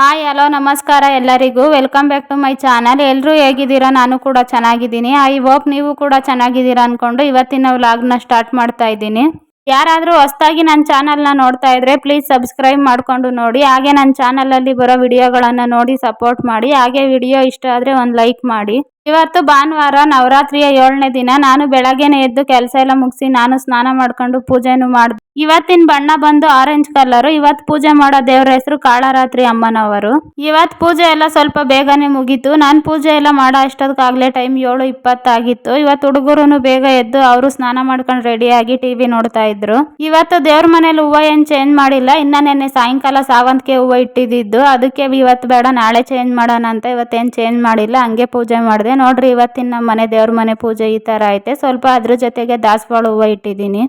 Hi hello ನಮಸ್ಕಾರ ಎಲ್ಲರಿಗೂ. Welcome back to my channel ಎಲ್ಲರೂ ಹೇಗಿದ್ದೀರಾ? ನಾನು ಕೂಡ ಚೆನ್ನಾಗಿದ್ದೀನಿ. ಐ ಹೋಪ್ ನೀವು ಕೂಡ ಚೆನ್ನಾಗಿದ್ದೀರಾ ಅಂದ್ಕೊಂಡು ಇವತ್ತಿನ ವ್ಲಾಗ್ನ ಸ್ಟಾರ್ಟ್ ಮಾಡ್ತಾ ಇದ್ದೀನಿ. ಯಾರಾದರೂ ಹೊಸದಾಗಿ ನನ್ನ ಚಾನಲ್ನ ನೋಡ್ತಾ ಇದ್ರೆ ಪ್ಲೀಸ್ ಸಬ್ಸ್ಕ್ರೈಬ್ ಮಾಡಿಕೊಂಡು ನೋಡಿ. ಹಾಗೆ ನನ್ನ ಚಾನಲಲ್ಲಿ ಬರೋ ವಿಡಿಯೋಗಳನ್ನು ನೋಡಿ ಸಪೋರ್ಟ್ ಮಾಡಿ. ಹಾಗೆ ವಿಡಿಯೋ ಇಷ್ಟ ಆದರೆ ಒಂದು ಲೈಕ್ ಮಾಡಿ. ಇವತ್ತು ಭಾನುವಾರ ನವರಾತ್ರಿಯ ಏಳನೇ ದಿನ ನಾನು ಬೆಳಗ್ಗೆನೆ ಎದ್ದು ಕೆಲಸ ಎಲ್ಲ ಮುಗಿಸಿ ನಾನು ಸ್ನಾನ ಮಾಡ್ಕೊಂಡು ಪೂಜೆನು ಮಾಡಿದೆ. ಇವತ್ತಿನ ಬಣ್ಣ ಬಂದು ಆರೆಂಜ್ ಕಲರ್ ಇವತ್ತು ಪೂಜೆ ಮಾಡೋ ದೇವ್ರ ಹೆಸರು ಕಾಳರಾತ್ರಿ ಅಮ್ಮನವರು. ಇವತ್ತು ಪೂಜೆ ಎಲ್ಲ ಸ್ವಲ್ಪ ಬೇಗನೆ ಮುಗೀತು. ನಾನು ಪೂಜೆ ಎಲ್ಲ ಮಾಡೋ ಅಷ್ಟೊತ್ತಿಗಾಗಲೇ ಟೈಮ್ ಏಳು ಇಪ್ಪತ್ತಾಗಿತ್ತು. ಇವತ್ತು ಹುಡುಗರು ಬೇಗ ಎದ್ದು ಅವರು ಸ್ನಾನ ಮಾಡ್ಕೊಂಡು ರೆಡಿಯಾಗಿ ಟಿವಿ ನೋಡ್ತಾ ಇದ್ರು. ಇವತ್ತು ದೇವ್ರ ಮನೇಲಿ ಹೂವು ಏನು ಚೇಂಜ್ ಮಾಡಿಲ್ಲ. ಇನ್ನ ನೆನ್ನೆ ಸಾಯಂಕಾಲ ಸಾವಂತಿಗೆ ಹೂವು ಇಟ್ಟಿದ್ದು ಅದಕ್ಕೆ ಇವತ್ತು ಬೇಡ, ನಾಳೆ ಚೇಂಜ್ ಮಾಡೋಣ ಅಂತ ಇವತ್ತೇನು ಚೇಂಜ್ ಮಾಡಿಲ್ಲ. ಹಂಗೆ ಪೂಜೆ ಮಾಡಿದೆ. ನೋಡ್ರಿ ಇವತ್ತಿನ ನಮ್ಮ ಮನೆ ದೇವ್ರ ಮನೆ ಪೂಜೆ ಈ ತರ ಐತೆ. ಸ್ವಲ್ಪ ಅದ್ರ ಜೊತೆಗೆ ದಾಸವಾಳ ಹೂವು ಇಟ್ಟಿದ್ದೀನಿ.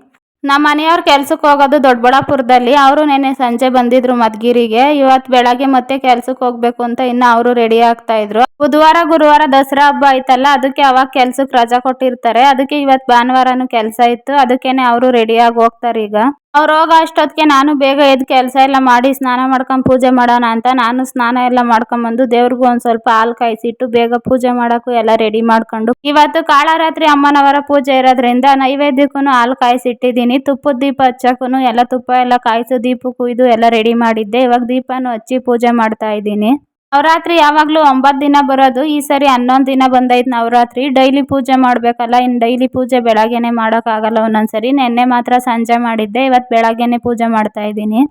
ನಮ್ಮ ಮನೆಯವ್ರು ಕೆಲ್ಸಕ್ಕೆ ಹೋಗೋದು ದೊಡ್ಡಬಳ್ಳಾಪುರದಲ್ಲಿ. ಅವರು ನೆನ್ನೆ ಸಂಜೆ ಬಂದಿದ್ರು ಮದ್ಗಿರಿಗೆ. ಇವತ್ತು ಬೆಳಗ್ಗೆ ಮತ್ತೆ ಕೆಲ್ಸಕ್ಕೆ ಹೋಗ್ಬೇಕು ಅಂತ ಇನ್ನು ಅವರು ರೆಡಿ ಆಗ್ತಾ ಇದ್ರು. ಬುಧವಾರ, ಗುರುವಾರ ದಸರಾ ಹಬ್ಬ ಐತಲ್ಲ, ಅದಕ್ಕೆ ಅವಾಗ ಕೆಲ್ಸಕ್ಕೆ ರಜಾ ಕೊಟ್ಟಿರ್ತಾರೆ. ಅದಕ್ಕೆ ಇವತ್ತು ಭಾನುವಾರನು ಕೆಲಸ ಇತ್ತು. ಅದಕ್ಕೇನೆ ಅವರು ರೆಡಿಯಾಗಿ ಹೋಗ್ತಾರೆ ಈಗ. ಅವ್ರು ಹೋಗೋ ಅಷ್ಟೊತ್ತಿಗೆ ನಾನು ಬೇಗ ಎದ್ದು ಕೆಲಸ ಎಲ್ಲ ಮಾಡಿ ಸ್ನಾನ ಮಾಡ್ಕೊಂಡು ಪೂಜೆ ಮಾಡೋಣ ಅಂತ ನಾನು ಸ್ನಾನ ಎಲ್ಲ ಮಾಡ್ಕೊಂಬಂದು ದೇವ್ರಿಗೂ ಒಂದು ಸ್ವಲ್ಪ ಹಾಲು ಕಾಯಿಸಿಟ್ಟು ಬೇಗ ಪೂಜೆ ಮಾಡೋಕ್ಕೂ ಎಲ್ಲ ರೆಡಿ ಮಾಡ್ಕೊಂಡು. ಇವತ್ತು ಕಾಳರಾತ್ರಿ ಅಮ್ಮನವರ ಪೂಜೆ ಇರೋದ್ರಿಂದ ನೈವೇದ್ಯಕ್ಕೂ ಹಾಲು ಕಾಯಿಸಿಟ್ಟಿದ್ದೀನಿ. ತುಪ್ಪದ ದೀಪ ಹಚ್ಚಕ್ಕೂ ಎಲ್ಲ ತುಪ್ಪ ಎಲ್ಲ ಕಾಯಿಸು ದೀಪ ಕುಯ್ದು ಎಲ್ಲ ರೆಡಿ ಮಾಡಿದ್ದೆ. ಇವಾಗ ದೀಪನೂ ಹಚ್ಚಿ ಪೂಜೆ ಮಾಡ್ತಾ ಇದ್ದೀನಿ. ನವರಾತ್ರಿ ಯಾವಾಗಲೂ ಒಂಬತ್ತು ದಿನ ಬರೋದು, ಈ ಸರಿ ಹನ್ನೊಂದು ದಿನ ಬಂದೈತೆ ನವರಾತ್ರಿ. ಡೈಲಿ ಪೂಜೆ ಮಾಡಬೇಕಲ್ಲ ಇನ್ನು ಡೈಲಿ ಪೂಜೆ ಬೆಳಗ್ಗೆನೆ ಮಾಡೋಕ್ಕಾಗಲ್ಲ ಒಂದೊಂದ್ಸರಿ. ನಿನ್ನೆ ಮಾತ್ರ ಸಂಜೆ ಮಾಡಿದ್ದೆ ಇವತ್ತು ಬೆಳಗ್ಗೆನೆ ಪೂಜೆ ಮಾಡ್ತಾ ಇದ್ದೀನಿ.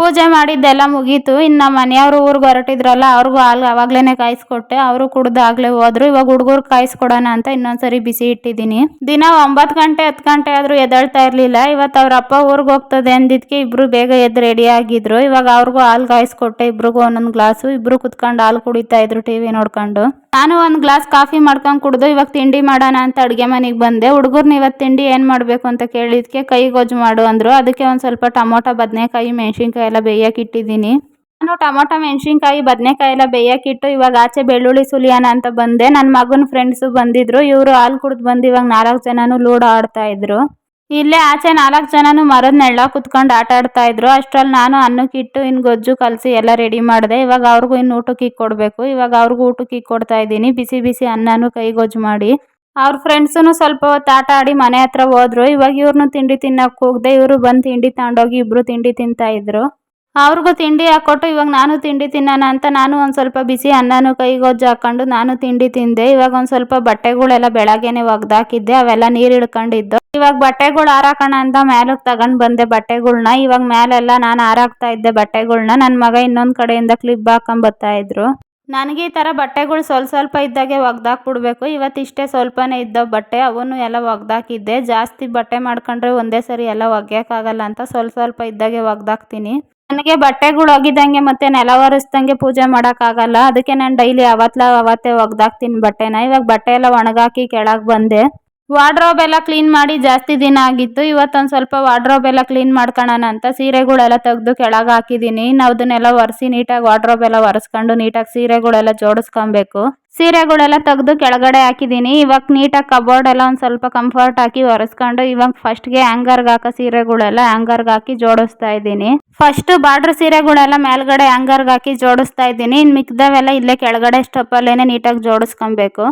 ಪೂಜೆ ಮಾಡಿದ್ದೆಲ್ಲ ಮುಗೀತು. ಇನ್ನು ಮನೆಯವರು ಊರಿಗೆ ಹೊರಟಿದ್ರಲ್ಲ, ಅವ್ರಿಗೂ ಹಾಲು ಅವಾಗ್ಲೇ ಕಾಯಿಸ್ಕೊಟ್ಟೆ. ಅವರು ಕುಡ್ದಾಗ್ಲೇ ಹೋದ್ರು. ಇವಾಗ ಹುಡುಗರು ಕಾಯಿಸ್ಕೊಡೋಣ ಅಂತ ಇನ್ನೊಂದ್ಸರಿ ಬಿಸಿ ಇಟ್ಟಿದ್ದೀನಿ. ದಿನ ಒಂಬತ್ತು ಗಂಟೆ, ಹತ್ತು ಗಂಟೆ ಆದರೂ ಎದ್ದೇಳ್ತಾ ಇರಲಿಲ್ಲ. ಇವತ್ತು ಅವ್ರ ಅಪ್ಪ ಊರಿಗೆ ಹೋಗ್ತದೆ ಅಂದಿದ್ದಕ್ಕೆ ಇಬ್ರು ಬೇಗ ಎದ್ದು ರೆಡಿ ಆಗಿದ್ರು. ಇವಾಗ ಅವ್ರಿಗೂ ಹಾಲು ಕಾಯಿಸ್ಕೊಟ್ಟೆ. ಇಬ್ರಿಗೂ ಒಂದೊಂದು ಗ್ಲಾಸು. ಇಬ್ರು ಕುತ್ಕೊಂಡು ಹಾಲು ಕುಡಿತಾ ಇದ್ರು ಟಿವಿ ನೋಡ್ಕೊಂಡು. ನಾನು ಒಂದು ಗ್ಲಾಸ್ ಕಾಫಿ ಮಾಡ್ಕೊಂಡು ಕುಡಿದು ಇವಾಗ ತಿಂಡಿ ಮಾಡೋಣ ಅಂತ ಅಡುಗೆ ಮನೆಗೆ ಬಂದೆ. ಹುಡುಗರ್ನ ಇವತ್ತು ತಿಂಡಿ ಏನು ಮಾಡಬೇಕು ಅಂತ ಕೇಳಿದ್ಕೆ ಕೈ ಗೊಜ್ಜು ಮಾಡು ಅಂದರು. ಅದಕ್ಕೆ ಒಂದು ಸ್ವಲ್ಪ ಟೊಮೊಟೊ, ಬದನೆಕಾಯಿ, ಮೆಣಸಿನ್ಕಾಯಿ ಎಲ್ಲ ಬೇಯಕ್ಕೆ ಇಟ್ಟಿದ್ದೀನಿ. ನಾನು ಟೊಮೊಟೊ, ಮೆಣಸಿನ್ಕಾಯಿ, ಬದನೆಕಾಯಿ ಎಲ್ಲ ಬೇಯಕ್ಕಿಟ್ಟು ಇವಾಗ ಆಚೆ ಬೆಳ್ಳುಳ್ಳಿ ಸುಲಿಯೋಣ ಅಂತ ಬಂದೆ. ನನ್ನ ಮಗನ ಫ್ರೆಂಡ್ಸು ಬಂದಿದ್ರು. ಇವರು ಹಾಲು ಕುಡ್ದು ಬಂದು ಇವಾಗ ನಾಲ್ಕು ಜನನೂ ಲೂಡೋ ಆಡ್ತಾ ಇದ್ರು. ಇಲ್ಲೇ ಆಚೆ ನಾಲ್ಕು ಜನನು ಮರದ ನೆಳ್ಳ ಕುತ್ಕೊಂಡು ಆಟ ಆಡ್ತಾ ಇದ್ರು. ಅಷ್ಟ್ರಲ್ಲಿ ನಾನು ಅನ್ನಕ್ಕೆ ಇಟ್ಟು ಇನ್ನು ಗೊಜ್ಜು ಕಲಸಿ ಎಲ್ಲ ರೆಡಿ ಮಾಡಿದೆ. ಇವಾಗ ಅವ್ರಿಗೂ ಇನ್ನು ಊಟಕ್ಕೆ ಕೊಡಬೇಕು. ಇವಾಗ ಅವ್ರಿಗೂ ಊಟಕ್ಕೆ ಕೊಡ್ತಾ ಇದ್ದೀನಿ. ಬಿಸಿ ಬಿಸಿ ಅನ್ನನೂ ಕೈ ಗೊಜ್ಜು ಮಾಡಿ. ಅವ್ರ ಫ್ರೆಂಡ್ಸೂ ಸ್ವಲ್ಪ ಹೊತ್ತು ಆಟ ಆಡಿ ಮನೆ ಹತ್ರ ಹೋದ್ರು. ಇವಾಗ ಇವ್ರನ್ನೂ ತಿಂಡಿ ತಿನ್ನಕ್ಕೆ ಹೋಗ್ದೆ. ಇವರು ಬಂದು ತಿಂಡಿ ತಗೊಂಡೋಗಿ ಇಬ್ಬರು ತಿಂಡಿ ತಿಂತಾ ಇದ್ರು. ಅವ್ರಿಗೂ ತಿಂಡಿ ಹಾಕ್ಕೊಟ್ಟು ಇವಾಗ ನಾನು ತಿಂಡಿ ತಿನ್ನೋಣ ಅಂತ ನಾನು ಒಂದು ಸ್ವಲ್ಪ ಬಿಸಿ ಅನ್ನನೂ ಕೈಗೊಜ್ಜು ಹಾಕೊಂಡು ನಾನು ತಿಂಡಿ ತಿಂದೆ. ಇವಾಗ ಒಂದು ಸ್ವಲ್ಪ ಬಟ್ಟೆಗಳೆಲ್ಲ ಬೆಳಗ್ಗೆನೆ ಒಗ್ದಾಕಿದ್ದೆ. ಅವೆಲ್ಲ ನೀರು ಇಳ್ಕೊಂಡಿದ್ದು ಇವಾಗ ಬಟ್ಟೆಗಳು ಹಾರಾಕೋಣ ಅಂತ ಮೇಲಕ್ಕೆ ತಗೊಂಡು ಬಂದೆ ಬಟ್ಟೆಗಳ್ನ. ಇವಾಗ ಮೇಲೆಲ್ಲ ನಾನು ಹಾರಾಕ್ತಾ ಇದ್ದೆ ಬಟ್ಟೆಗಳ್ನ. ನನ್ನ ಮಗ ಇನ್ನೊಂದು ಕಡೆಯಿಂದ ಕ್ಲಿಪ್ ಹಾಕೊಂಡ್ ಬರ್ತಾ ಇದ್ರು. ನನಗೆ ಈ ಥರ ಬಟ್ಟೆಗಳು ಸ್ವಲ್ಪ ಸ್ವಲ್ಪ ಇದ್ದಾಗೆ ಒಗ್ದಾಕ್ಬಿಡ್ಬೇಕು. ಬಿಡಬೇಕು ಇಷ್ಟೇ ಸ್ವಲ್ಪನೇ ಇದ್ದ ಬಟ್ಟೆ, ಅವನು ಎಲ್ಲ ಒಗ್ದಾಕಿದ್ದೆ. ಜಾಸ್ತಿ ಬಟ್ಟೆ ಮಾಡ್ಕೊಂಡ್ರೆ ಒಂದೇ ಸರಿ ಎಲ್ಲ ಒಗ್ಯೋಕ್ಕಾಗಲ್ಲ ಅಂತ ಸ್ವಲ್ಪ ಸ್ವಲ್ಪ ಇದ್ದಾಗೆ ಒಗ್ದಾಕ್ತೀನಿ. ನನಗೆ ಬಟ್ಟೆಗಳು ಒಗಿದಂಗೆ ಮತ್ತೆ ನೆಲ ಒರೆಸ್ದಂಗೆ ಪೂಜೆ ಮಾಡೋಕ್ಕಾಗಲ್ಲ. ಅದಕ್ಕೆ ನಾನು ಡೈಲಿ ಅವತ್ಲ ಅವತ್ತೇ ಒಗ್ದಾಕ್ತೀನಿ ಬಟ್ಟೆನ. ಇವಾಗ ಬಟ್ಟೆ ಎಲ್ಲ ಒಣಗಾಕಿ ಕೆಳಗೆ ಬಂದೆ. ವಾರ್ಡ್ರೋಬ್ ಎಲ್ಲ ಕ್ಲೀನ್ ಮಾಡಿ ಜಾಸ್ತಿ ದಿನ ಆಗಿತ್ತು. ಇವತ್ತೊಂದು ಸ್ವಲ್ಪ ವಾರ್ಡ್ರೋಬ್ ಎಲ್ಲ ಕ್ಲೀನ್ ಮಾಡ್ಕೊಳ್ಳೋಣ ಅಂತ ಸೀರೆಗಳೆಲ್ಲ ತೆಗೆದು ಕೆಳಗೆ ಹಾಕಿದ್ದೀನಿ. ನಾವು ಅದನ್ನೆಲ್ಲ ಒರೆಸಿ ನೀಟಾಗಿ ವಾರ್ಡ್ರೋಬ್ ಎಲ್ಲ ಒರೆಸ್ಕೊಂಡು ನೀಟಾಗಿ ಸೀರೆಗಳೆಲ್ಲ ಜೋಡಿಸ್ಕೊಬೇಕು. ಸೀರೆಗಳೆಲ್ಲ ತೆಗೆದು ಕೆಳಗಡೆ ಹಾಕಿದ್ದೀನಿ. ಇವಾಗ ನೀಟಾಗಿ ಕಬೋರ್ಡ್ ಎಲ್ಲ ಒಂದು ಸ್ವಲ್ಪ ಕಂಫರ್ಟ್ ಹಾಕಿ ಒರೆಸ್ಕೊಂಡು ಇವಾಗ ಫಸ್ಟ್ಗೆ ಹ್ಯಾಂಗರ್ಗೆ ಹಾಕೋ ಸೀರೆಗಳೆಲ್ಲ ಹ್ಯಾಂಗರ್ಗೆ ಹಾಕಿ ಜೋಡಿಸ್ತಾ ಇದ್ದೀನಿ. ಫಸ್ಟ್ ಬಾರ್ಡ್ರ್ ಸೀರೆಗಳೆಲ್ಲ ಮೇಲ್ಗಡೆ ಹ್ಯಾಂಗರ್ಗೆ ಹಾಕಿ ಜೋಡಿಸ್ತಾ ಇದ್ದೀನಿ. ಇನ್ನು ಮಿಕ್ದವೆಲ್ಲ ಇಲ್ಲೇ ಕೆಳಗಡೆ ಸ್ಟಪ್ಪಲ್ಲೇ ನೀಟಾಗಿ ಜೋಡಿಸ್ಕೊಬೇಕು.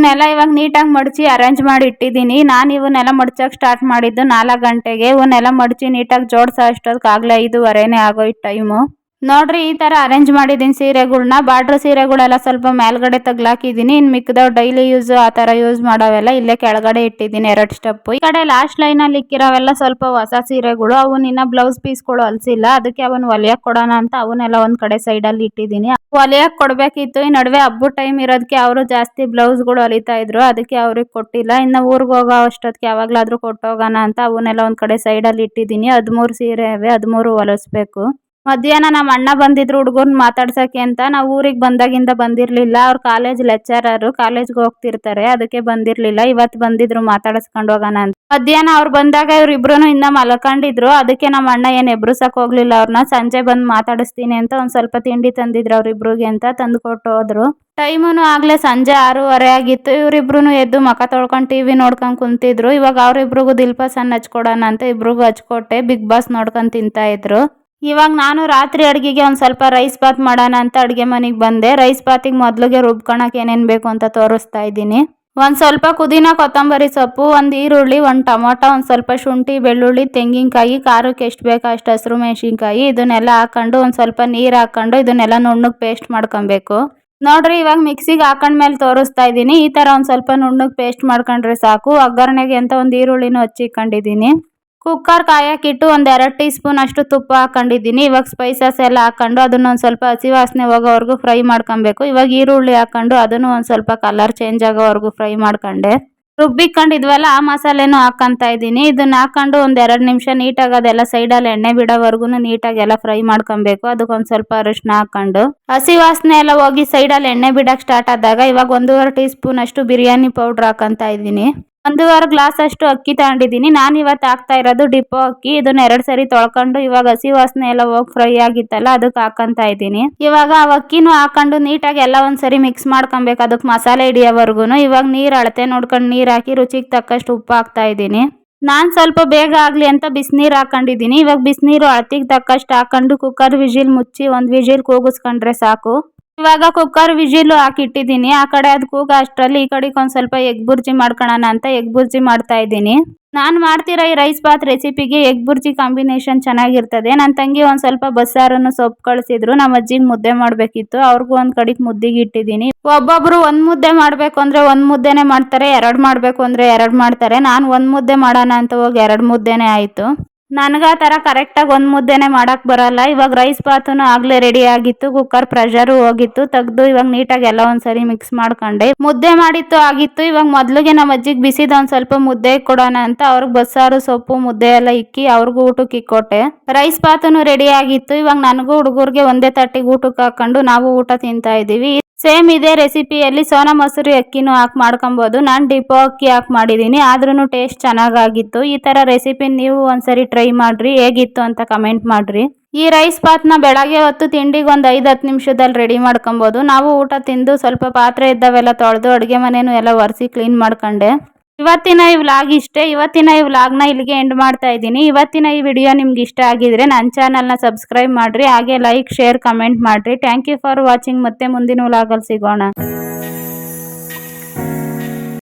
ಇವನ್ನೆಲ್ಲ ಇವಾಗ ನೀಟಾಗಿ ಮಡಚಿ ಅರೇಂಜ್ ಮಾಡಿ ಇಟ್ಟಿದ್ದೀನಿ. ನಾನು ಇವನ್ನೆಲ್ಲ ಮಡ್ಚೋಕೆ ಸ್ಟಾರ್ಟ್ ಮಾಡಿದ್ದು ನಾಲ್ಕು ಗಂಟೆಗೆ. ಇವನ್ನೆಲ್ಲ ಮಡಚಿ ನೀಟಾಗಿ ಜೋಡಿಸೋ ಅಷ್ಟೊತ್ತಿಗಾಗಲೇ ಐದುವರೆನೇ ಆಗೋಯ್ತು ಟೈಮು ನೋಡ್ರಿ, ಈ ತರ ಅರೇಂಜ್ ಮಾಡಿದೀನಿ ಸೀರೆಗಳನ್ನ ಬಾರ್ಡ್ರ್ ಸೀರೆಗಳೆಲ್ಲ ಸ್ವಲ್ಪ ಮೇಲ್ಗಡೆ ತಗ್ಲಾಕಿದೀನಿ. ಇನ್ ಮಿಕ್ಕದವ್ ಡೈಲಿ ಯೂಸ್ ಆ ತರ ಯೂಸ್ ಮಾಡೋವೆಲ್ಲ ಇಲ್ಲೇ ಕೆಳಗಡೆ ಇಟ್ಟಿದ್ದೀನಿ ಎರಡ್ ಸ್ಟೆಪ್ ಈ ಕಡೆ ಲಾಸ್ಟ್ ಲೈನ್ ಅಲ್ಲಿ ಇಕ್ಕಿರೋವೆಲ್ಲ ಸ್ವಲ್ಪ ಹೊಸ ಸೀರೆಗಳು. ಅವು ಇನ್ನ ಬ್ಲೌಸ್ ಪೀಸ್ಗಳು ಅಲ್ಸಿಲ್ಲ. ಅದಕ್ಕೆ ಅವನ್ ಹೊಲಿಯಕ್ ಕೊಡೋಣ ಅಂತ ಅವನ್ನೆಲ್ಲ ಒಂದ್ ಕಡೆ ಸೈಡ್ ಅಲ್ಲಿ ಇಟ್ಟಿದ್ದೀನಿ ಹೊಲಿಯಕ್ ಕೊಡ್ಬೇಕಿತ್ತು. ಈ ನಡುವೆ ಹಬ್ಬ ಟೈಮ್ ಇರೋದಕ್ಕೆ ಅವರು ಜಾಸ್ತಿ ಬ್ಲೌಸ್ಗಳು ಹೊಲಿತಾ ಇದ್ರು. ಅದಕ್ಕೆ ಅವ್ರಿಗೆ ಕೊಟ್ಟಿಲ್ಲ. ಇನ್ನ ಊರ್ಗ್ ಹೋಗೋ ಅಷ್ಟೊತ್ತಿಗೆ ಯಾವಾಗ್ಲಾದ್ರೂ ಕೊಟ್ಟೋಗೋಣ ಅಂತ ಅವನ್ನೆಲ್ಲ ಒಂದ್ ಕಡೆ ಸೈಡ್ ಅಲ್ಲಿ ಇಟ್ಟಿದ್ದೀನಿ ಹದ್ಮೂರ್ ಸೀರೆ ಅವೆ. ಹದ್ಮೂರು ಹೊಲಿಸ್ಬೇಕು. ಮಧ್ಯಾಹ್ನ ನಮ್ಮ ಅಣ್ಣ ಬಂದಿದ್ರು ಹುಡುಗನ್ ಮಾತಾಡ್ಸಕ್ಕೆ ಅಂತ ನಾವು ಊರಿಗೆ ಬಂದಾಗಿಂದ ಬಂದಿರ್ಲಿಲ್ಲ. ಅವ್ರ ಕಾಲೇಜ್ ಲೆಕ್ಚರರು ಕಾಲೇಜ್ಗೆ ಹೋಗ್ತಿರ್ತಾರೆ. ಅದಕ್ಕೆ ಬಂದಿರ್ಲಿಲ್ಲ. ಇವತ್ತು ಬಂದಿದ್ರು ಮಾತಾಡಿಸ್ಕೊಂಡು ಹೋಗೋಣ ಅಂತ. ಮಧ್ಯಾಹ್ನ ಅವ್ರು ಬಂದಾಗ ಇವ್ರಿಬ್ರು ಇನ್ನ ಮಲ್ಕೊಂಡಿದ್ರು. ಅದಕ್ಕೆ ನಮ್ಮ ಅಣ್ಣ ಏನು ಎಬ್ರಸಕ್ ಹೋಗ್ಲಿಲ್ಲ ಅವ್ರನ್ನ ಸಂಜೆ ಬಂದು ಮಾತಾಡಿಸ್ತೀನಿ ಅಂತ ಒಂದ್ ಸ್ವಲ್ಪ ತಿಂಡಿ ತಂದಿದ್ರು ಅವ್ರಿಬ್ರಿಗೆ ಅಂತ ತಂದು ಕೊಟ್ಟು ಹೋದ್ರು ಟೈಮುನು ಆಗ್ಲೇ ಸಂಜೆ ಆರೂವರೆ ಆಗಿತ್ತು. ಇವ್ರಿಬ್ರು ಎದ್ದು ಮಕ ತೊಳ್ಕೊಂಡು ಟಿವಿ ನೋಡ್ಕೊಂಡು ಕುಂತಿದ್ರು. ಇವಾಗ ಅವ್ರಿಬ್ರಿಗೂ ದಿಲ್ಪಸನ್ ಹಚ್ಕೊಡೋಣ ಅಂತ ಇಬ್ರಿಗೂ ಹಚ್ಕೊಟ್ಟೆ. ಬಿಗ್ ಬಾಸ್ ನೋಡ್ಕೊಂಡು ತಿಂತಾ ಇದ್ರು. ಇವಾಗ ನಾನು ರಾತ್ರಿ ಅಡುಗೆಗೆ ಒಂದು ಸ್ವಲ್ಪ ರೈಸ್ ಬಾತ್ ಮಾಡೋಣ ಅಂತ ಅಡುಗೆ ಮನೆಗೆ ಬಂದೆ. ರೈಸ್ ಬಾತಿಗೆ ಮೊದಲಿಗೆ ರುಬ್ಕೊಳಕ್ಕೆ ಏನೇನು ಬೇಕು ಅಂತ ತೋರಿಸ್ತಾ ಇದ್ದೀನಿ. ಒಂದು ಸ್ವಲ್ಪ ಕುದಿನ ಕೊತ್ತಂಬರಿ ಸೊಪ್ಪು, ಒಂದು ಈರುಳ್ಳಿ, ಒಂದು ಟೊಮೊಟೊ, ಒಂದು ಸ್ವಲ್ಪ ಶುಂಠಿ, ಬೆಳ್ಳುಳ್ಳಿ, ತೆಂಗಿನಕಾಯಿ ಖಾರಕ್ಕೆ ಎಷ್ಟು ಬೇಕೋ ಅಷ್ಟು ಹಸಿರು ಮೆಣಸಿನ್ಕಾಯಿ, ಇದನ್ನೆಲ್ಲ ಹಾಕೊಂಡು ಒಂದು ಸ್ವಲ್ಪ ನೀರು ಹಾಕೊಂಡು ಇದನ್ನೆಲ್ಲ ನುಣ್ಣಗೆ ಪೇಸ್ಟ್ ಮಾಡ್ಕೊಬೇಕು. ನೋಡ್ರಿ, ಇವಾಗ ಮಿಕ್ಸಿಗೆ ಹಾಕೊಂಡ್ಮೇಲೆ ತೋರಿಸ್ತಾ ಇದ್ದೀನಿ. ಈ ಥರ ಒಂದು ಸ್ವಲ್ಪ ನುಣ್ಣಗೆ ಪೇಸ್ಟ್ ಮಾಡ್ಕೊಂಡ್ರೆ ಸಾಕು. ಒಗ್ಗರಣೆಗೆ ಅಂತ ಒಂದು ಈರುಳ್ಳಿನೂ ಹಚ್ಚಿಕೊಂಡಿದ್ದೀನಿ ಕುಕ್ಕರ್ ಕಾಯಕ್ಕಿಟ್ಟು ಒಂದು ಎರಡು ಟೀ ಸ್ಪೂನ್ ಅಷ್ಟು ತುಪ್ಪ ಹಾಕೊಂಡಿದ್ದೀನಿ. ಇವಾಗ ಸ್ಪೈಸಸ್ ಎಲ್ಲ ಹಾಕೊಂಡು ಅದನ್ನು ಒಂದು ಸ್ವಲ್ಪ ಹಸಿ ವಾಸನೆ ಹೋಗೋವರೆಗೂ ಫ್ರೈ ಮಾಡ್ಕೊಬೇಕು. ಇವಾಗ ಈರುಳ್ಳಿ ಹಾಕೊಂಡು ಅದನ್ನು ಒಂದು ಸ್ವಲ್ಪ ಕಲರ್ ಚೇಂಜ್ ಆಗೋವರೆಗೂ ಫ್ರೈ ಮಾಡ್ಕೊಂಡೆ. ರುಬ್ಬಿಕೊಂಡಿದ್ವಲ್ಲ ಆ ಮಸಾಲೆನೂ ಹಾಕೊಂತ ಇದ್ದೀನಿ. ಇದನ್ನ ಹಾಕೊಂಡು ಒಂದು ಎರಡು ನಿಮಿಷ ನೀಟಾಗಿ ಅದೆಲ್ಲ ಸೈಡಲ್ಲಿ ಎಣ್ಣೆ ಬಿಡೋವರೆಗೂ ನೀಟಾಗಿ ಎಲ್ಲ ಫ್ರೈ ಮಾಡ್ಕೊಬೇಕು. ಅದಕ್ಕೊಂದು ಸ್ವಲ್ಪ ಅರಿಶಿನ ಹಾಕೊಂಡು ಹಸಿ ವಾಸನೆ ಎಲ್ಲ ಹೋಗಿ ಸೈಡಲ್ಲಿ ಎಣ್ಣೆ ಬಿಡೋಕ್ಕೆ ಸ್ಟಾರ್ಟ್ ಆದಾಗ ಇವಾಗ ಒಂದೂವರೆ ಟೀ ಸ್ಪೂನ್ ಅಷ್ಟು ಬಿರಿಯಾನಿ ಪೌಡ್ರ್ ಹಾಕ್ಕೊಂತ ಇದ್ದೀನಿ. ಒಂದೂವರೆ ಗ್ಲಾಸ್ ಅಷ್ಟು ಅಕ್ಕಿ ತಗೊಂಡಿದ್ದೀನಿ. ನಾನು ಇವತ್ತು ಹಾಕ್ತಾ ಇರೋದು ಡಿಪೋ ಅಕ್ಕಿ. ಇದನ್ನ ಎರಡು ಸರಿ ತೊಳ್ಕೊಂಡು ಇವಾಗ ಹಸಿ ವಾಸನೆ ಎಲ್ಲ ಹೋಗಿ ಫ್ರೈ ಆಗಿತ್ತಲ್ಲ ಅದಕ್ಕೆ ಹಾಕೊಂತ ಇದ್ದೀನಿ. ಇವಾಗ ಆ ಅಕ್ಕಿನೂ ಹಾಕೊಂಡು ನೀಟಾಗಿ ಎಲ್ಲ ಒಂದ್ಸರಿ ಮಿಕ್ಸ್ ಮಾಡ್ಕೊಬೇಕು. ಅದಕ್ಕೆ ಮಸಾಲೆ ಹಿಡಿಯೋವರೆಗೂ ಇವಾಗ ನೀರು ಅಳತೆ ನೋಡ್ಕೊಂಡು ನೀರು ಹಾಕಿ ರುಚಿಗೆ ತಕ್ಕಷ್ಟು ಉಪ್ಪು ಹಾಕ್ತಾ ಇದ್ದೀನಿ. ನಾನು ಸ್ವಲ್ಪ ಬೇಗ ಆಗಲಿ ಅಂತ ಬಿಸಿನೀರು ಹಾಕೊಂಡಿದ್ದೀನಿ. ಇವಾಗ ಬಿಸಿನೀರು ಅಳತಿಗೆ ತಕ್ಕಷ್ಟು ಹಾಕೊಂಡು ಕುಕ್ಕರ್ ವಿಜಿಲ್ ಮುಚ್ಚಿ ಒಂದು ವಿಜಿಲ್ ಕೂಗಿಸ್ಕೊಂಡ್ರೆ ಸಾಕು. ಇವಾಗ ಕುಕ್ಕರ್ ವಿಜಿಲು ಹಾಕಿಟ್ಟಿದ್ದೀನಿ. ಆ ಕಡೆ ಅದು ಕೂಗ ಅಷ್ಟರಲ್ಲಿ, ಈ ಕಡೆಗೆ ಒಂದು ಸ್ವಲ್ಪ ಎಗ್ ಬುರ್ಜಿ ಮಾಡ್ಕೊಳ್ಳೋಣ ಅಂತ ಎಗ್ ಬುರ್ಜಿ ಮಾಡ್ತಾ ಇದ್ದೀನಿ. ನಾನು ಮಾಡ್ತಿರೋ ಈ ರೈಸ್ ಬಾತ್ ರೆಸಿಪಿಗೆ ಎಗ್ ಬುರ್ಜಿ ಕಾಂಬಿನೇಷನ್ ಚೆನ್ನಾಗಿರ್ತದೆ. ನನ್ನ ತಂಗಿ ಒಂದು ಸ್ವಲ್ಪ ಬಸ್ಸಾರನ್ನು ಸೊಪ್ಪು ಕಳಿಸಿದ್ರು. ನಮ್ಮ ಅಜ್ಜಿಗೆ ಮುದ್ದೆ ಮಾಡಬೇಕಿತ್ತು. ಅವ್ರಿಗೂ ಒಂದು ಕಡೆಗೆ ಮುದ್ದಿಗೆ ಇಟ್ಟಿದ್ದೀನಿ. ಒಬ್ಬೊಬ್ರು ಒಂದು ಮುದ್ದೆ ಮಾಡಬೇಕು ಅಂದರೆ ಒಂದು ಮುದ್ದೆನೇ ಮಾಡ್ತಾರೆ, ಎರಡು ಮಾಡಬೇಕು ಅಂದರೆ ಎರಡು ಮಾಡ್ತಾರೆ. ನಾನು ಒಂದು ಮುದ್ದೆ ಮಾಡೋಣ ಅಂತ ಹೋಗಿ ಎರಡು ಮುದ್ದೆನೇ ಆಯಿತು. ನನಗೆ ಆ ಥರ ಕರೆಕ್ಟಾಗಿ ಒಂದು ಮುದ್ದೆನೇ ಮಾಡೋಕ್ಕೆ ಬರಲ್ಲ. ಇವಾಗ ರೈಸ್ ಬಾತೂ ಆಗಲೇ ರೆಡಿ ಆಗಿತ್ತು ಕುಕ್ಕರ್ ಪ್ರೆಷರು ಹೋಗಿತ್ತು, ತೆಗೆದು ಇವಾಗ ನೀಟಾಗಿ ಎಲ್ಲ ಒಂದ್ಸರಿ ಮಿಕ್ಸ್ ಮಾಡ್ಕೊಂಡೆ. ಮುದ್ದೆ ಮಾಡಿತ್ತು, ಆಗಿತ್ತು. ಇವಾಗ ಮೊದಲಿಗೆ ನಮ್ಮ ಅಜ್ಜಿಗೆ ಬಿಸಿದ ಒಂದು ಸ್ವಲ್ಪ ಮುದ್ದೆ ಕೊಡೋಣ ಅಂತ ಅವ್ರಿಗೆ ಬಸ್ಸಾರು, ಸೊಪ್ಪು, ಮುದ್ದೆ ಎಲ್ಲ ಇಕ್ಕಿ ಅವ್ರಿಗೂ ಊಟಕ್ಕೆ ಇಕ್ಕೊಟ್ಟೆ. ರೈಸ್ ಬಾತೂ ರೆಡಿ ಆಗಿತ್ತು. ಇವಾಗ ನನಗೂ ಹುಡುಗರಿಗೆ ಒಂದೇ ತಟ್ಟಿಗೆ ಊಟಕ್ಕೆ ಹಾಕೊಂಡು ನಾವು ಊಟ ತಿಂತಾ ಇದ್ದೀವಿ. ಸೇಮ್ ಇದೇ ರೆಸಿಪಿಯಲ್ಲಿ ಸೋನಾ ಮೊಸರು ಅಕ್ಕಿನೂ ಹಾಕಿ ಮಾಡ್ಕೊಬೋದು. ನಾನು ಡಿಪೋ ಅಕ್ಕಿ ಹಾಕಿ ಮಾಡಿದ್ದೀನಿ ಆದ್ರೂ ಟೇಸ್ಟ್ ಚೆನ್ನಾಗಾಗಿತ್ತು. ಈ ಥರ ರೆಸಿಪಿ ನೀವು ಒಂದ್ಸರಿ ಟ್ರೈ ಮಾಡಿರಿ. ಹೇಗಿತ್ತು ಅಂತ ಕಮೆಂಟ್ ಮಾಡಿರಿ. ಈ ರೈಸ್ ಪಾತ್ನ ಬೆಳಗ್ಗೆ ಹೊತ್ತು ತಿಂಡಿಗೆ ಒಂದು ಐದು ಹತ್ತು ನಿಮಿಷದಲ್ಲಿ ರೆಡಿ ಮಾಡ್ಕೊಬೋದು. ನಾವು ಊಟ ತಿಂದು ಸ್ವಲ್ಪ ಪಾತ್ರೆ ಇದ್ದಾವೆಲ್ಲ ತೊಳೆದು ಅಡುಗೆ ಮನೆಯೂ ಎಲ್ಲ ಒರೆಸಿ ಕ್ಲೀನ್ ಮಾಡ್ಕೊಂಡೆ. ಇವತ್ತಿನ ಈ ವ್ಲಾಗ್ ಇಷ್ಟೇ. ಇವತ್ತಿನ ಈ ವ್ಲಾಗ್ನ ಇಲ್ಲಿಗೆ ಎಂಡ್ ಮಾಡ್ತಾ ಇದ್ದೀನಿ. ಇವತ್ತಿನ ಈ ವಿಡಿಯೋ ನಿಮ್ಗೆ ಇಷ್ಟ ಆಗಿದ್ರೆ ನನ್ನ ಚಾನಲ್ನ ಸಬ್ಸ್ಕ್ರೈಬ್ ಮಾಡಿರಿ. ಹಾಗೆ ಲೈಕ್ ಶೇರ್ ಕಮೆಂಟ್ ಮಾಡಿರಿ. ಥ್ಯಾಂಕ್ ಯು ಫಾರ್ ವಾಚಿಂಗ್ ಮತ್ತೆ ಮುಂದಿನ ವ್ಲಾಗಲ್ಲಿ ಸಿಗೋಣ.